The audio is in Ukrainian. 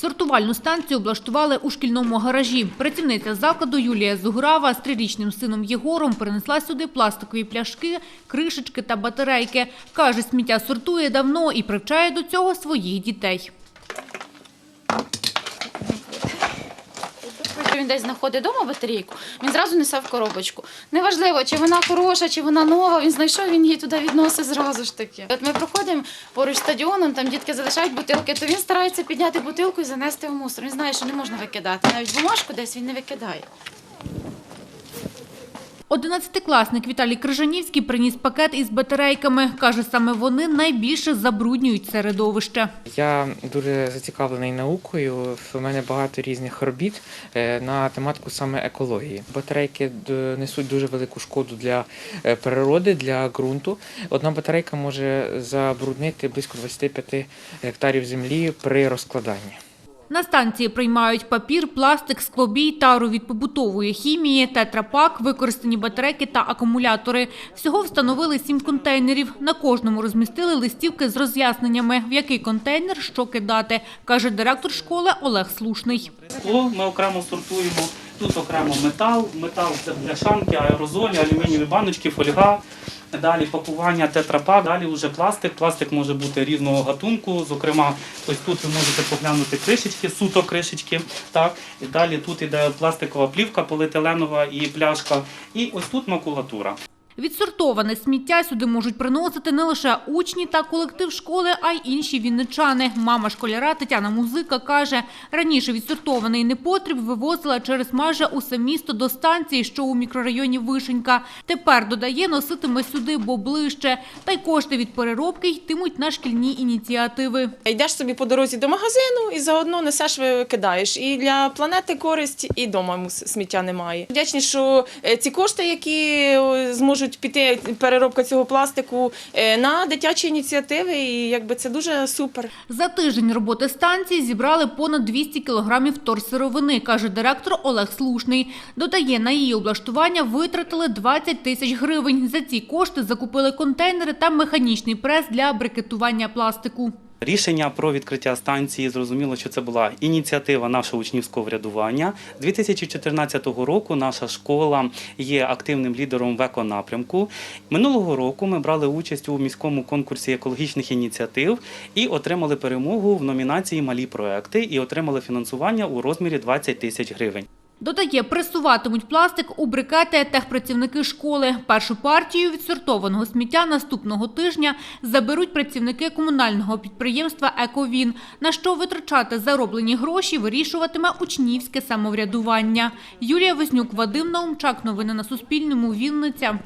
Сортувальну станцію облаштували у шкільному гаражі. Працівниця закладу Юлія Зуграва з трирічним сином Єгором принесла сюди пластикові пляшки, кришечки та батарейки. Каже, сміття сортує давно і привчає до цього своїх дітей. Він десь знаходить вдома батарейку, він зразу несе в коробочку. Неважливо, чи вона хороша, чи вона нова, він знайшов, він її туди відносить зразу ж таки. От ми проходимо поруч стадіоном, там дітки залишають бутилки, то він старається підняти бутилку і занести в мусор. Він знає, що не можна викидати. Навіть бумажку десь він не викидає. Одинадцятикласник Віталій Крижанівський приніс пакет із батарейками. Каже, саме вони найбільше забруднюють середовище. Я дуже зацікавлений наукою. У мене багато різних робіт е, на тематику саме екології. Батарейки несуть дуже велику шкоду для е, природи, для ґрунту. Одна батарейка може забруднити близько 25 гектарів землі при розкладанні. На станції приймають папір, пластик, склобій, тару від побутової хімії, тетрапак, використані батарейки та акумулятори. Всього встановили сім контейнерів. На кожному розмістили листівки з роз'ясненнями, в який контейнер що кидати, каже директор школи Олег Слушний. Скло ми окремо сортуємо. Тут окремо метал, метал це бляшанки, аерозолі, алюмінієві баночки, фольга. Далі пакування тетрапа, далі вже пластик. Пластик може бути різного гатунку. Зокрема, ось тут ви можете поглянути кришечки, суто кришечки. Так. І далі тут іде пластикова плівка, поліетиленова і пляшка. І ось тут макулатура. Відсортоване сміття сюди можуть приносити не лише учні та колектив школи, а й інші вінничани. Мама школяра Тетяна Музика каже, раніше відсортований непотріб вивозила через майже усе місто до станції, що у мікрорайоні Вишенька. Тепер, додає, носитиме сюди, бо ближче. Та й кошти від переробки йтимуть на шкільні ініціативи. Йдеш собі по дорозі до магазину і заодно несеш, викидаєш. І для планети користь, і вдома сміття немає. Вдячні, що е, ці кошти, які е, зможуть піти переробка цього пластику е, на дитячі ініціативи, і якби це дуже супер. За тиждень роботи станції зібрали понад 200 кілограмів торсировини, каже директор Олег Слушний. Додає, на її облаштування витратили 20 тисяч гривень. За ці кошти закупили контейнери та механічний прес для брикетування пластику. Рішення про відкриття станції зрозуміло, що це була ініціатива нашого учнівського врядування. 2014 року наша школа є активним лідером в еконапрямку. Минулого року ми брали участь у міському конкурсі екологічних ініціатив і отримали перемогу в номінації Малі проекти і отримали фінансування у розмірі 20 тисяч гривень. Додає, пресуватимуть пластик у брикети техпрацівники школи. Першу партію відсортованого сміття наступного тижня заберуть працівники комунального підприємства «Ековін». На що витрачати зароблені гроші вирішуватиме учнівське самоврядування. Юлія Вознюк, Вадим Наумчак. Новини на Суспільному. Вінниця.